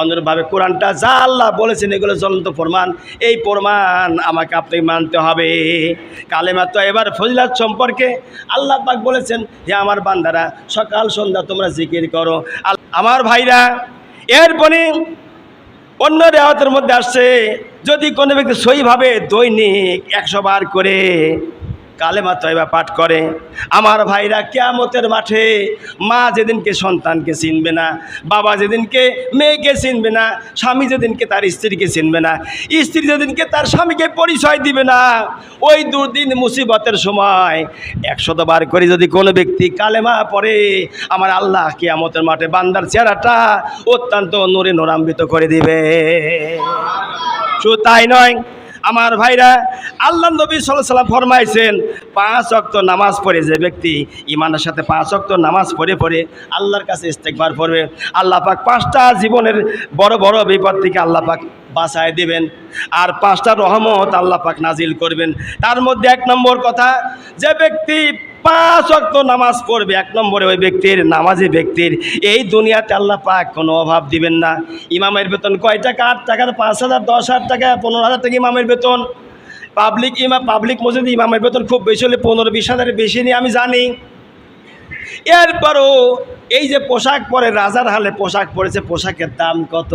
অনুরূপভাবে কোরআনটা যা আল্লাহ বলেছেন, এগুলো জ্বলন্ত প্রমাণ। এই প্রমাণ আমাকে আপনাকে মানতে হবে। কালেমা তো এবার ফজিলাত সম্পর্কে আল্লাহ পাক বলেছেন, হে আমার বান্দারা, সকাল সন্ধ্যা তোমরা জিকির করো। আমার ভাইরা, এরপরে অন্য রেওয়াতের মধ্যে আসছে, যদি কোনো ব্যক্তি সইভাবে দৈনিক একশো বার করে কালেমা তয়বা পাঠ করে। আমার ভাইরা কেয়ামতের মাঠে মা যেদিনকে সন্তানকে চিনবে না, বাবা যেদিনকে মেয়েকে চিনবে না, স্বামী যেদিনকে তার স্ত্রীকে চিনবে না, স্ত্রী যেদিনকে তার স্বামীকে পরিচয় দিবে না, ওই দুদিন মুসিবতের সময় একশত বার করে যদি কোনো ব্যক্তি কালেমা পড়ে, আমার আল্লাহ কেয়ামতের মাঠে বান্দার চেহারাটা অত্যন্ত নূরে নোরাম্বিত করে দিবে। শুধু তাই নয় আমার ভাইরা, আল্লাহ নবী সাল্লাম ফরমাইছেন, পাঁচ অক্ত নামাজ পড়ে যে ব্যক্তি ইমানের সাথে পাঁচ অক্ত নামাজ পড়ে পড়ে আল্লাহর কাছে ইস্তেকবার পড়বে আল্লাহ পাক পাঁচটা জীবনের বড় বড় বিপদ থেকে আল্লাহ পাক বাঁচায় দেবেন। আর পাঁচটা রহমত আল্লাহ পাক নাজিল করবেন। তার মধ্যে এক নম্বর কথা, যে ব্যক্তি পাঁচ অক্ত নামাজ পড়বে, এক নম্বরে ওই ব্যক্তির, নামাজি ব্যক্তির। এই দুনিয়াতে আল্লাহ পাক কোনো অভাব দিবেন না। ইমামের বেতন কয় টাকা? আট টাকার পাঁচ হাজার, দশ হাজার টাকা, পনেরো হাজার টাকা ইমামের বেতন। পাবলিক ইমাম পাবলিক মসজিদ ইমামের বেতন খুব বেশি হলে পনেরো বিশ হাজারের বেশি নিয়ে আমি জানি। এরপরও এই যে পোশাক পরে, রাজার হালে পোশাক পরেছে, পোশাকের দাম কত?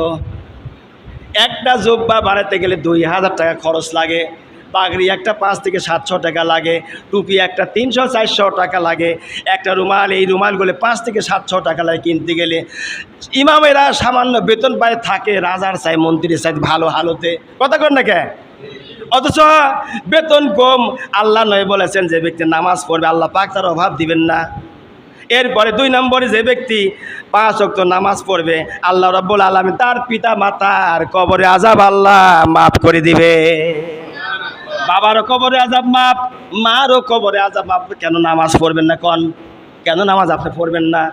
একটা জোব্বা বাড়াতে গেলে দুই হাজার টাকা খরচ লাগে। পাগড়ি একটা পাঁচ থেকে সাতশো টাকা লাগে, টুপি একটা তিনশো চারশো টাকা লাগে। একটা রুমাল, এই রুমালগুলো পাঁচ থেকে সাতশো টাকা লাগে কিনতে গেলে। ইমামেরা সামান্য বেতন পায়, থাকে রাজার চাই মন্ত্রীর চাই ভালো হালতে। কথা কর না কে? অথচ বেতন কম, আল্লাহ নয় বলেছেন, যে ব্যক্তি নামাজ পড়বে, আল্লাহ পাক তার অভাব দিবেন না। এরপরে দুই নম্বরে যে ব্যক্তি পাঁচ অক্ত নামাজ পড়বে, আল্লাহ রব্বুল আলমী তার পিতা মাতার কবরে আজাব আল্লাহ মাফ করে দিবে। বাবারও কবরে আজাব মাপ, মারও কবরে আজাব মাপ। কেন নামাজ পড়বেন না কন? কেন নামাজ আপনি পড়বেন না?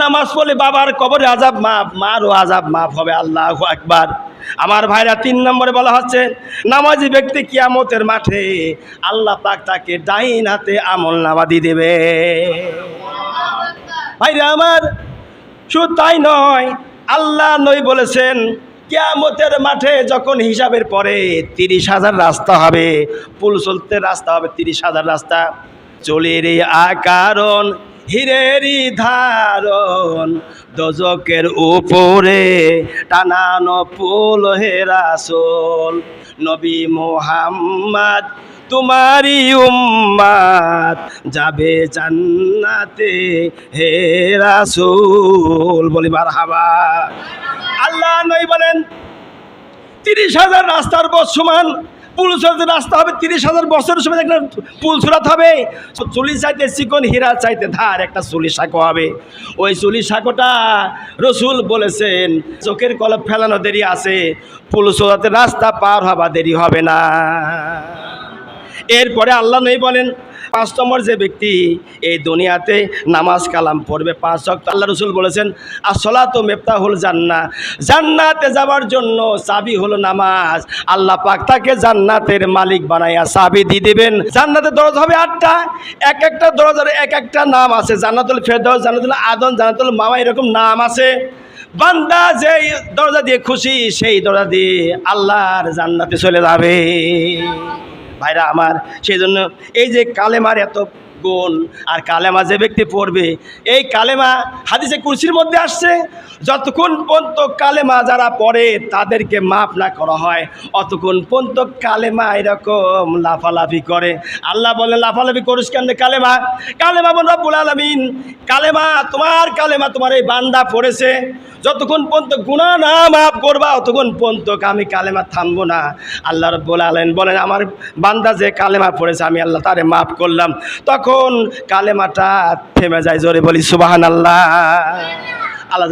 নামাজ পড়লে বাবার কবরে আজাব মাপ, মারও আজাব মাপ হবে, আল্লাহ একবার আমার ভাইরা তিন নম্বরে বলা হচ্ছে, নামাজি ব্যক্তি কিয়ামতের মাঠে আল্লাহ পাক তাকে ডাইন হাতে আমল নামাদি দেবে। ভাইরা আমার, শুধু তাই নয়, আল্লাহ নই বলেছেন কেয়ামতের মাঠে যখন হিসাবের পরে তিরিশ হাজার রাস্তা হবে, পুল চলতে রাস্তা হবে তিরিশ হাজার রাস্তা। চলির আকারণ, হিরেরি ধারণ দজকের উপরে টানানো পুল হেরাসোল নবী মোহাম্মদ তোমারি উম্মাদ যাবে জান্নাতে হে রাসূল। বলি আল্লাহ নই বলেন, তিরিশ হাজার রাস্তার বস সমান পুল রাস্তা হবে, তিরিশ হাজার বছরের সময় একটা পুল চুরাতে হবে। চুলি চাইতে চিকন, হীরা চাইতে ধার, একটা চুলি সাঁকো হবে। ওই চুলি সাঁকোটা রসুল বলেছেন, চোখের কলপ ফেলানো দেরি আছে, পুল চোরাতে রাস্তা পার হবা দেরি হবে না। এরপরে আল্লাহ নেই বলেন পাঁচ নম্বর যে ব্যক্তি এই দুনিয়াতে নামাজ কালাম পড়বে, পাঁচ অক্ট আল্লাহ রসুল বলেছেন আসলা তো মেপ্তা হল জান্না জান্নাতে যাওয়ার জন্য চাবি হলো নামাজ। আল্লাহ পাক তাকে জান্নাতের মালিক বানাইয়া চাবি দিয়ে দেবেন। জান্নাতের দরজা হবে আটটা, এক একটা দরজার এক একটা নাম আছে, জান্নাতুল ফেরদৌস জান্নাতুল আদন, জান্নাতুল মামা এরকম নাম আছে। বান্দা যেই দরজা দিয়ে খুশি, সেই দরজা দিয়ে আল্লাহর জান্নাতে চলে যাবে। ভাইরা আমার সেই জন্য এই যে কালেমার এত গুণ আর কালেমা যে ব্যক্তি পড়বে, এই কালেমা হাদিসে কুরসির মধ্যে আসছে, যতক্ষণ পর্যন্ত কালেমা যারা পড়ে তাদেরকে মাফ না করা হয়, অতক্ষণ পর্যন্ত কালেমা এরকম লাফালাফি করে। আল্লাহ বলে লাফালাফি করিস কেন কালেমা? কালেমা বল রব্বুল আলমিন, কালেমা তোমার কালেমা তোমার এই বান্দা পড়েছে। যতক্ষণ পর্যন্ত গুণা না মাফ করবা, অতক্ষণ পর্যন্ত আমি কালেমা থামবো না। আল্লাহ রব্বুল আলমিন বলেন, আমার বান্দা যে কালেমা পড়েছে, আমি আল্লাহ তারে মাফ করলাম। তখন কালেমাটা থেমে যায় জোরে বলি সুবাহান আল্লাহ আল্লাহ